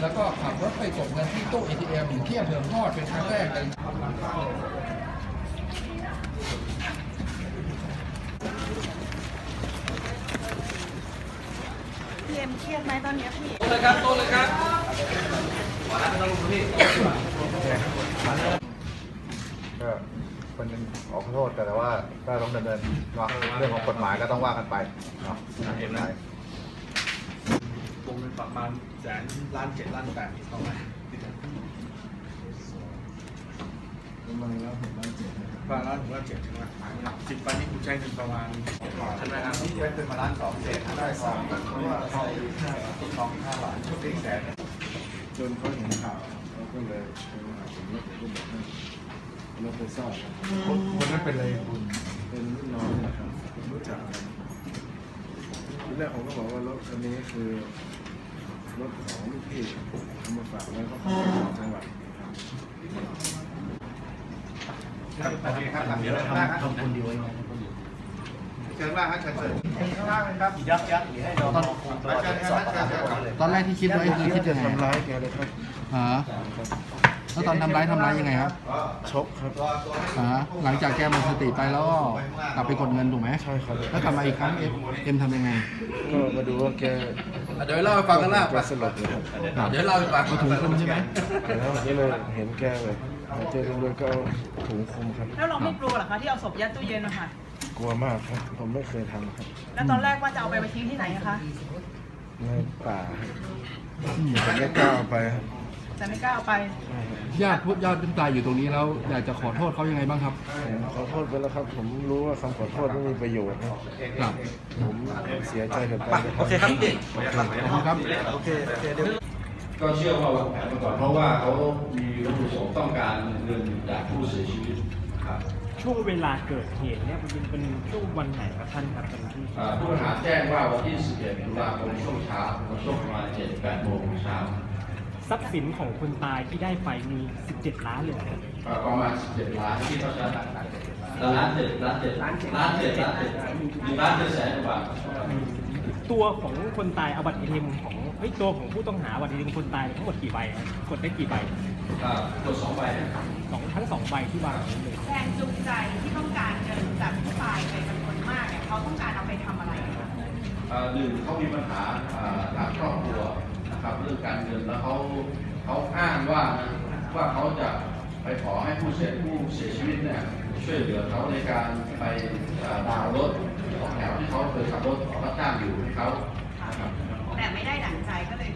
แล้วก็ขับรถไปกดเงินที่ตู้ ATM ที่อำเภอฮอดเป็นครั้งแรกในพี่เอ็มเครียดไหมตอนเนี้ยพี่เลยครับโตเลยครับก็คนหนึงขอขอโทษแต่ว่าก็ต้องดำเนินเนาะเรื่องของกฎหมายก็ต้องว่ากันไปเนาะทางกฎหมายวงเงิน ประมาณแสนล้านเจ็ดล้านแปดประมาณประมาณล้านหกล้านเจ็ดประมาณล้านหกล้านเจ็ดใช่ไหมสิบวันนี้คุณใช้เงินประมาณใช่ไหมครับที่เป็นมาล้านสองเศษได้สองเพราะว่าเขาสองห้าบาทชุดที่แสนจนเขาเห็นข่าวเขาก็เลยโทรหาผมแล้วผมก็บอกให้รถไปซ่อมครับคนนั้นเป็นอะไรคุณเป็นรุ่นน้องนะครับรู้จักกันทีแรกผมก็บอกว่ารถคันนี้คือ ถของลูกพี่เอามาฝากไว้เขาขายต่างจังหวัดครับครับสวัสดีครับเดี๋ยวเราทำทำคนเดียวเชิญว่าครับเชิญเชิญข้างล่างเลยครับยักยักให้เราตอนเชิญครับเชิญเชิญตอนแรกที่คิดไว้คือคิดยังไงทำร้ายแกเลยครับฮะ แล้วตอนทำร้ายทำร้ายยังไงครับชกครับฮะหลังจากแกหมดสติไปแล้วก็กลับไปกดเงินถูกไหมใช่ครับ แล้วกลับมาอีกครั้งเอ็มเอ็มทำยังไงก็มาดูว่าแกเดี๋ยวเล่าให้ฟังกันล่าแกสลบเลยครับเดี๋ยวเล่าให้ฟังเอาถุงคลุมใช่ไหมแล้วก็เลยเห็นแกเลยพอเจอตำรวจก็เอาถุงคลุมครับ แล้วเราไม่กลัวเหรอคะที่เอาศพยัดตู้เย็นนะคะกลัวมากครับ ผมไม่เคยทำครับ แล้วตอนแรกว่าจะเอาไปไปทิ้งที่ไหนอะคะ ในป่าครับผมไม่กล้าเอาไปครับ แต่ไม่กล้าเอาไป ญาติพุญาติผู้ตายอยู่ตรงนี้แล้วอยากจะขอโทษเขายังไงบ้างครับผมขอโทษไปแล้วครับ ผมรู้ว่าคำขอโทษไม่มีประโยชน์ครับครับผมเสียใจกับการกระทำ โอเคครับขอบคุณครับก็เชื่อว่าวางแผนมาก่อนเพราะว่าเขามีวัตถุประสงค์ต้องการเงินจากผู้เสียชีวิตครับช่วงเวลาเกิดเหตุเนี่ยมันเป็นเป็นช่วงวันไหนครับท่านครับเป็นที่อ่าผู้ต้องหาแจ้งว่าวันที่ 11ตุลาคมช่วงเช้าช่วงประมาณ7 8โมงเช้า ทรัพย์สินของคนตายที่ได้ไปมี 17 ล้านเลยครับอ่าประมาณ17ล้านที่เขาจะล้านเจ็ดล้านเจ็ดล้านเจ็ดล้านเจ็ดล้านเจ็ดหนึ่งล้านเจ็ดแสนกว่าบาทตัวของคนตายเอาบัตรเอทีเอ็มของเฮ้ยตัวของผู้ต้องหาบัตรเอทีเอ็มคนตายทั้งหมดกี่ใบกดได้กี่ใบกดสองใบสองทั้งสองใบที่วางเลยแรงจูงใจที่ต้องการเงินจากผู้ตายไปจำนวนมากเนี่ยเขาต้องการเอาไปทำอะไรคะหนึ่งเขามีปัญหาอ่าทางครอบครัว นะครับ เรื่องการเงินแล้วเขาเขาอ้างว่านะว่าเขาจะไปขอให้ผู้เสียผู้เสียชีวิตเนี่ยช่วยเหลือเขาในการไปดาวน์รถของแถวที่เขาเคยขับรถรับจ้างอยู่ให้เขานะครับแต่ไม่ได้ดั่งใจก็เลย